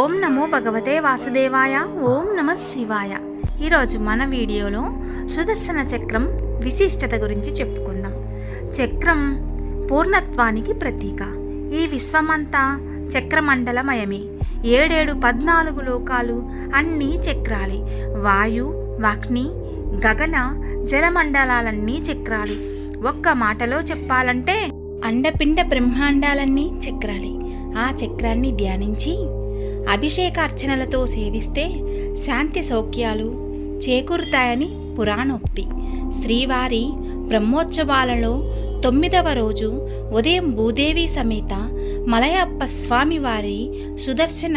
ఓం నమో భగవతే వాసుదేవాయ ఓం నమ శివాయ. ఈరోజు మన వీడియోలో సుదర్శన చక్రం విశిష్టత గురించి చెప్పుకుందాం. చక్రం పూర్ణత్వానికి ప్రతీక. ఈ విశ్వమంతా చక్రమండలమయమే. ఏడేడు పద్నాలుగు లోకాలు అన్నీ చక్రాలే. వాయు వాగ్ని గగన జలమండలాలన్నీ చక్రాలు. ఒక్క మాటలో చెప్పాలంటే అండపిండ బ్రహ్మాండాలన్నీ చక్రాలే. ఆ చక్రాన్ని ధ్యానించి అభిషేకార్చనలతో సేవిస్తే శాంతి సౌఖ్యాలు చేకూరుతాయని పురాణోక్తి. శ్రీవారి బ్రహ్మోత్సవాలలో తొమ్మిదవ రోజు ఉదయం భూదేవి సమేత మలయప్ప స్వామివారి సుదర్శన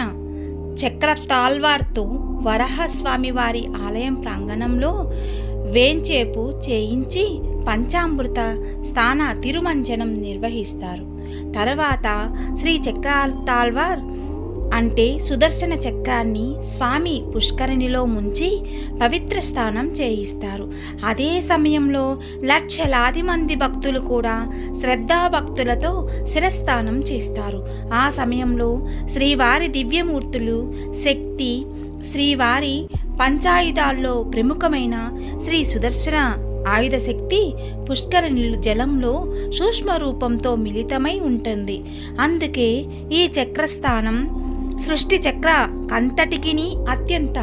చక్రతాల్వార్తో వరహస్వామివారి ఆలయం ప్రాంగణంలో వేంచేపు చేయించి పంచామృత స్థాన తిరుమంజనం నిర్వహిస్తారు. తర్వాత శ్రీ చక్రతాల్వార్ అంటే సుదర్శన చక్రాన్ని స్వామి పుష్కరిణిలో ముంచి పవిత్ర స్నానం చేయిస్తారు. అదే సమయంలో లక్షలాది మంది భక్తులు కూడా శ్రద్ధాభక్తులతో శిరస్థానం చేస్తారు. ఆ సమయంలో శ్రీవారి దివ్యమూర్తులు శక్తి శ్రీవారి పంచాయుధాల్లో ప్రముఖమైన శ్రీ సుదర్శన ఆయుధ శక్తి పుష్కరిణులు జలంలో సూక్ష్మ రూపంతో మిళితమై ఉంటుంది. అందుకే ఈ చక్రస్థానం సృష్టి చక్ర కంతటికిని అత్యంత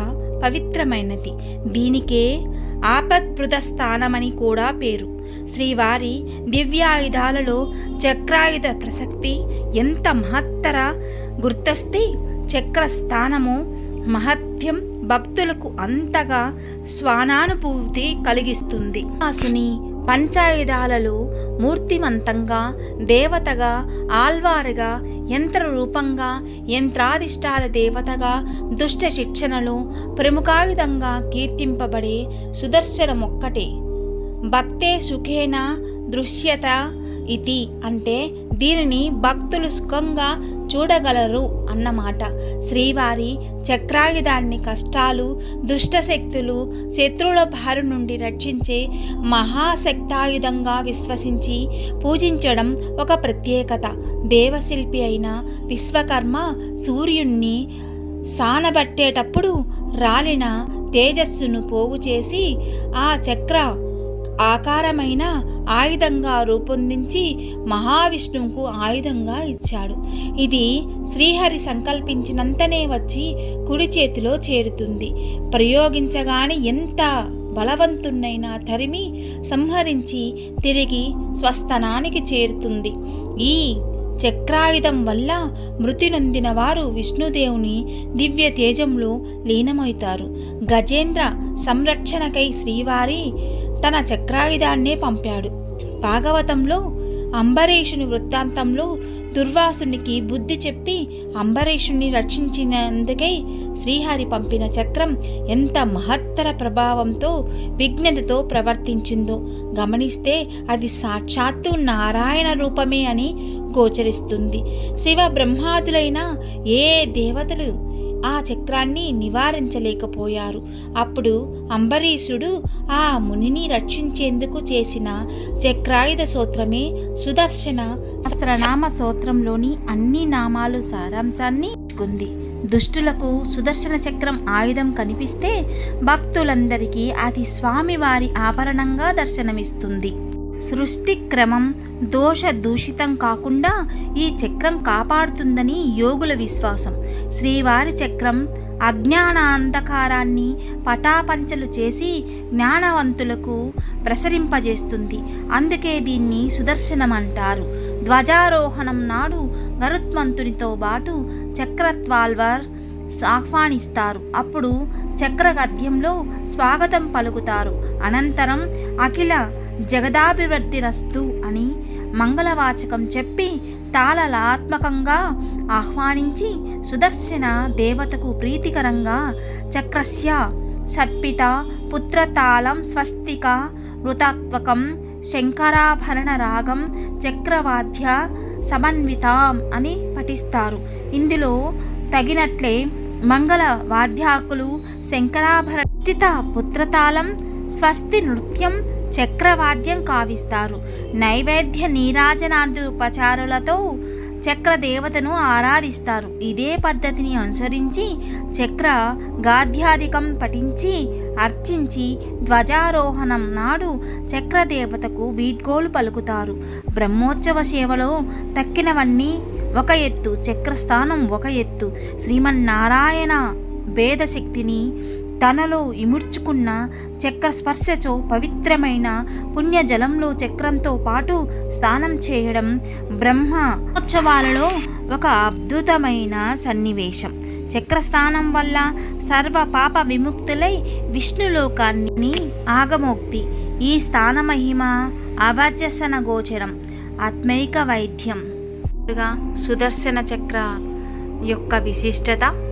పవిత్రమైనది. దీనికే ఆపద్బృత స్థానమని కూడా పేరు. శ్రీవారి దివ్యాయుధాలలో చక్రాయుధ ప్రసక్తి ఎంత మహత్తర గుర్తొస్తే చక్ర స్థానము మహత్యం భక్తులకు అంతగా స్వానానుభూతి కలిగిస్తుంది. ఆసుని పంచాయుధాలలో మూర్తిమంతంగా దేవతగా ఆల్వారుగా యంత్ర రూపంగా యంత్రాధిష్టాల దేవతగా దుష్ట శిక్షణలో ప్రముఖాయుధంగా కీర్తింపబడే సుదర్శనమొక్కటే. భక్తే సుఖేన దృశ్యత ఇది అంటే దీనిని భక్తులు సుఖంగా చూడగలరు అన్నమాట. శ్రీవారి చక్రాయుధాన్ని కష్టాలు దుష్టశక్తులు శత్రువుల బారి నుండి రక్షించే మహాశక్తాయుధంగా విశ్వసించి పూజించడం ఒక ప్రత్యేకత. దేవశిల్పి అయిన విశ్వకర్మ సూర్యుణ్ణి సానబట్టేటప్పుడు రాలిన తేజస్సును పోగు చేసి ఆ చక్ర ఆకారమైన ఆయుధంగా రూపొందించి మహావిష్ణువుకు ఆయుధంగా ఇచ్చాడు. ఇది శ్రీహరి సంకల్పించినంతనే వచ్చి కుడి చేతిలో చేరుతుంది. ప్రయోగించగానే ఎంత బలవంతున్నైనా తరిమి సంహరించి తిరిగి స్వస్థనానికి చేరుతుంది. ఈ చక్రాయుధం వల్ల మృతి నొందిన వారు విష్ణుదేవుని దివ్య తేజంలో లీనమవుతారు. గజేంద్ర సంరక్షణకై శ్రీవారి తన చక్రాయుధాన్నే పంపాడు. భాగవతంలో అంబరీషుని వృత్తాంతంలో దుర్వాసునికి బుద్ధి చెప్పి అంబరీషుని రక్షించినందుకై శ్రీహరి పంపిన చక్రం ఎంత మహత్తర ప్రభావంతో విజ్ఞతతో ప్రవర్తించిందో. గమనిస్తే అది సాక్షాత్తు నారాయణ రూపమే అని గోచరిస్తుంది. శివ బ్రహ్మాదులైన ఏ దేవతలు ఆ చక్రాన్ని నివారించలేకపోయారు. అప్పుడు అంబరీషుడు ఆ మునిని రక్షించేందుకు చేసిన చక్రాయుధ సూత్రమే సుదర్శన సహస్రనామ సూత్రంలోని అన్ని నామాలు సారాంశాన్ని ఉంది దుష్టులకు సుదర్శన చక్రం ఆయుధం కనిపిస్తే భక్తులందరికీ అది స్వామివారి ఆభరణంగా దర్శనమిస్తుంది. సృష్టి క్రమం దోష దూషితం కాకుండా ఈ చక్రం కాపాడుతుందని యోగుల విశ్వాసం. శ్రీవారి చక్రం అజ్ఞానాంధకారాన్ని పటాపంచలు చేసి జ్ఞానవంతులకు ప్రసరింపజేస్తుంది. అందుకే దీన్ని సుదర్శనం అంటారు ధ్వజారోహణం నాడు గరుత్మంతునితో పాటు చక్రత్వాల్వర్ ఆహ్వానిస్తారు. అప్పుడు చక్రగద్యంలో స్వాగతం పలుకుతారు. అనంతరం అఖిల జగదాభివృద్ధిరస్తు అని మంగళవాచకం చెప్పి తాళలాత్మకంగా ఆహ్వానించి సుదర్శన దేవతకు ప్రీతికరంగా చక్రస్య సర్పిత పుత్రతాళం స్వస్తిక మృతాత్మకం శంకరాభరణ రాగం చక్రవాద్య సమన్వితాం అని పఠిస్తారు. ఇందులో తగినట్లే మంగళ వాద్యాకులు శంకరాభరణిత పుత్రతాళం స్వస్తి నృత్యం చక్రవాద్యం కావిస్తారు. నైవేద్య నీరాజనాది ఉపచారులతో చక్ర దేవతను ఆరాధిస్తారు. ఇదే పద్ధతిని అనుసరించి చక్ర గాధ్యాధికం పఠించి అర్చించి ధ్వజారోహణం నాడు చక్రదేవతకు వీడ్కోలు పలుకుతారు. బ్రహ్మోత్సవ సేవలో తక్కినవన్నీ ఒక ఎత్తు చక్రస్థానం ఒక ఎత్తు. శ్రీమన్నారాయణ భేదశక్తిని తనలో ఇముడ్చుకున్న చక్ర స్పర్శతో పవిత్రమైన పుణ్యజలంలో చక్రంతో పాటు స్నానం చేయడం బ్రహ్మోత్సవాలలో ఒక అద్భుతమైన సన్నివేశం. చక్రస్థానం వల్ల సర్వ పాప విముక్తులై విష్ణులోకాన్ని ఆగమోక్తి. ఈ స్థాన మహిమ అవచసన గోచరం. ఆత్మైక వైద్యం. సుదర్శన చక్ర యొక్క విశిష్టత